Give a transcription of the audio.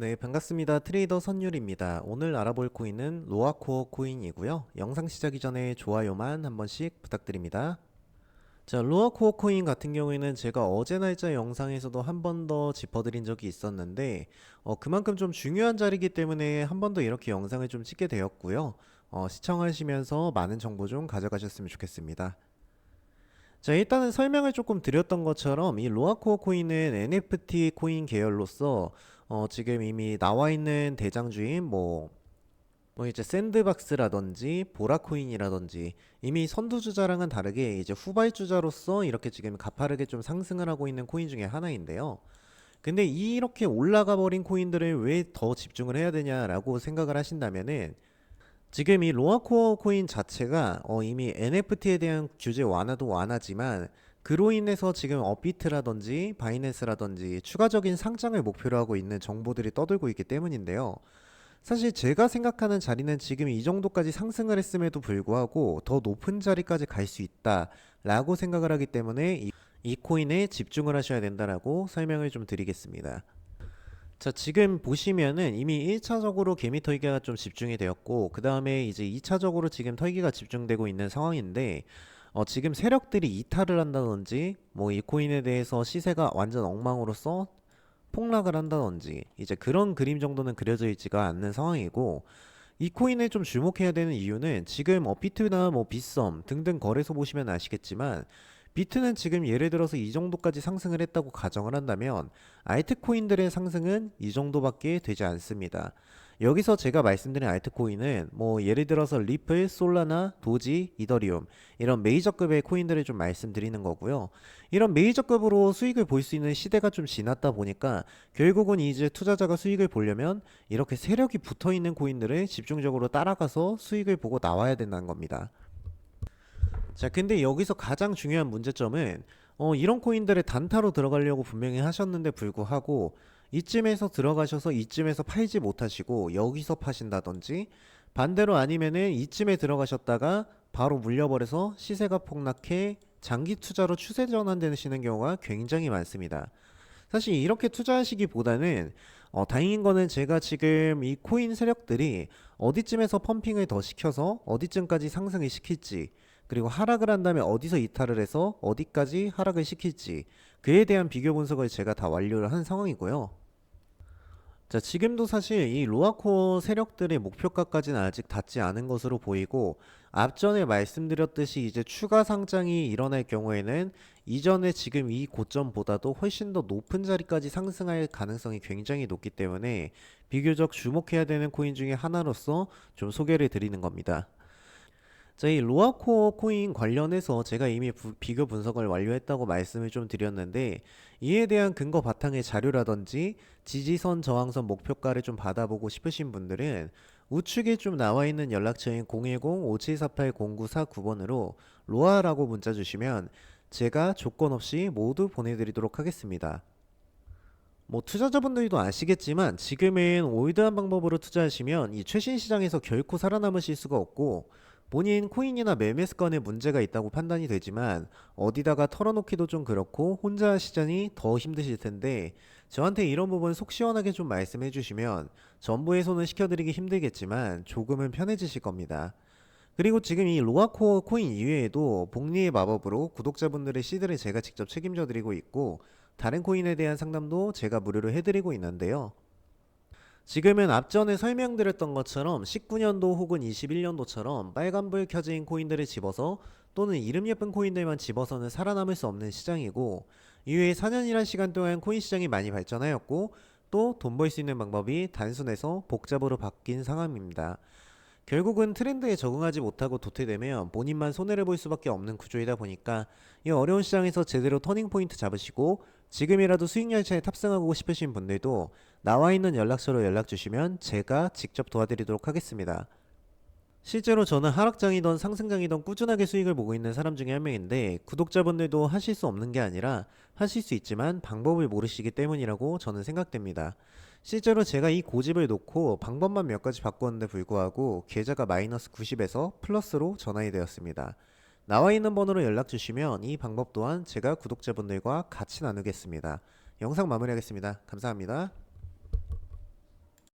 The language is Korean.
네, 반갑습니다. 트레이더 선율입니다. 오늘 알아볼 코인은 로아코어 코인이고요. 영상 시작이 전에 좋아요만 한 번씩 부탁드립니다. 자, 로아코어 코인 같은 경우에는 제가 어제 날짜 영상에서도 한 번 더 짚어드린 적이 있었는데 어, 그만큼 좀 중요한 자리이기 때문에 한 번 더 이렇게 영상을 좀 찍게 되었고요. 어, 시청하시면서 많은 정보 좀 가져가셨으면 좋겠습니다. 자, 일단은 설명을 조금 드렸던 것처럼 이 로아코어 코인은 NFT 코인 계열로서 어, 지금 이미 나와 있는 대장주인 뭐, 뭐 이제 샌드박스라든지 보라코인이라든지 이미 선두주자랑은 다르게 이제 후발주자로서 이렇게 지금 가파르게 좀 상승을 하고 있는 코인 중에 하나인데요. 근데 이렇게 올라가 버린 코인들을 왜 더 집중을 해야 되냐라고 생각을 하신다면은 지금 이 로아코어 코인 자체가 어, 이미 NFT에 대한 규제 완화도 완화지만 그로 인해서 지금 업비트라든지 바이낸스라든지 추가적인 상장을 목표로 하고 있는 정보들이 떠돌고 있기 때문인데요. 사실 제가 생각하는 자리는 지금 이 정도까지 상승을 했음에도 불구하고 더 높은 자리까지 갈 수 있다라고 생각을 하기 때문에 이, 이 코인에 집중을 하셔야 된다라고 설명을 좀 드리겠습니다. 자, 지금 보시면은 이미 1차적으로 개미 털기가 좀 집중이 되었고, 그 다음에 이제 2차적으로 지금 털기가 집중되고 있는 상황인데, 어, 지금 세력들이 이탈을 한다든지, 뭐 이 코인에 대해서 시세가 완전 엉망으로서 폭락을 한다든지, 이제 그런 그림 정도는 그려져 있지가 않는 상황이고, 이 코인에 좀 주목해야 되는 이유는 지금 업비트나 뭐 빗썸 등등 거래소 보시면 아시겠지만, 비트는 지금 예를 들어서 이 정도까지 상승을 했다고 가정을 한다면 알트코인들의 상승은 이 정도밖에 되지 않습니다. 여기서 제가 말씀드린 알트코인은 뭐 예를 들어서 리플, 솔라나, 도지, 이더리움 이런 메이저급의 코인들을 좀 말씀드리는 거고요. 이런 메이저급으로 수익을 볼 수 있는 시대가 좀 지났다 보니까 결국은 이제 투자자가 수익을 보려면 이렇게 세력이 붙어 있는 코인들을 집중적으로 따라가서 수익을 보고 나와야 된다는 겁니다. 자, 근데 여기서 가장 중요한 문제점은 어, 이런 코인들을 단타로 들어가려고 분명히 하셨는데 불구하고 이쯤에서 들어가셔서 이쯤에서 팔지 못하시고 여기서 파신다든지 반대로 아니면은 이쯤에 들어가셨다가 바로 물려버려서 시세가 폭락해 장기 투자로 추세 전환되시는 경우가 굉장히 많습니다. 사실 이렇게 투자하시기보다는 어, 다행인 거는 제가 지금 이 코인 세력들이 어디쯤에서 펌핑을 더 시켜서 어디쯤까지 상승을 시킬지 그리고 하락을 한다면 어디서 이탈을 해서 어디까지 하락을 시킬지 그에 대한 비교 분석을 제가 다 완료를 한 상황이고요. 자, 지금도 사실 이 로아코어 세력들의 목표가까지는 아직 닿지 않은 것으로 보이고 앞전에 말씀드렸듯이 이제 추가 상장이 일어날 경우에는 이전에 지금 이 고점보다도 훨씬 더 높은 자리까지 상승할 가능성이 굉장히 높기 때문에 비교적 주목해야 되는 코인 중에 하나로서 좀 소개를 드리는 겁니다. 자, 이 로아코어 코인 관련해서 제가 이미 부- 비교 분석을 완료했다고 말씀을 좀 드렸는데 이에 대한 근거 바탕의 자료라든지 지지선, 저항선, 목표가를 좀 받아보고 싶으신 분들은 우측에 좀 나와 있는 연락처인 010-5748-0949번으로 로아라고 문자 주시면 제가 조건 없이 모두 보내드리도록 하겠습니다. 뭐 투자자분들도 아시겠지만 지금은 올드한 방법으로 투자하시면 이 최신 시장에서 결코 살아남으실 수가 없고 본인 코인이나 매매 습관에 문제가 있다고 판단이 되지만 어디다가 털어놓기도 좀 그렇고 혼자 하시자니 더 힘드실 텐데 저한테 이런 부분 속 시원하게 좀 말씀해 주시면 전부의 손을 시켜드리기 힘들겠지만 조금은 편해지실 겁니다. 그리고 지금 이 로아코어 코인 이외에도 복리의 마법으로 구독자분들의 시드를 제가 직접 책임져 드리고 있고 다른 코인에 대한 상담도 제가 무료로 해드리고 있는데요. 지금은 앞전에 설명드렸던 것처럼 19년도 혹은 21년도처럼 빨간불 켜진 코인들을 집어서 또는 이름 예쁜 코인들만 집어서는 살아남을 수 없는 시장이고 이후에 4년이란 시간 동안 코인 시장이 많이 발전하였고 또 돈 벌 수 있는 방법이 단순해서 복잡으로 바뀐 상황입니다. 결국은 트렌드에 적응하지 못하고 도태되면 본인만 손해를 볼 수밖에 없는 구조이다 보니까 이 어려운 시장에서 제대로 터닝 포인트 잡으시고 지금이라도 수익 열차에 탑승하고 싶으신 분들도 나와 있는 연락처로 연락 주시면 제가 직접 도와드리도록 하겠습니다. 실제로 저는 하락장이던 상승장이던 꾸준하게 수익을 보고 있는 사람 중에 한 명인데 구독자분들도 하실 수 없는 게 아니라 하실 수 있지만 방법을 모르시기 때문이라고 저는 생각됩니다. 실제로 제가 이 고집을 놓고 방법만 몇 가지 바꿨는데 불구하고 계좌가 마이너스 90에서 플러스로 전환이 되었습니다. 나와 있는 번호로 연락 주시면 이 방법 또한 제가 구독자분들과 같이 나누겠습니다. 영상 마무리하겠습니다. 감사합니다.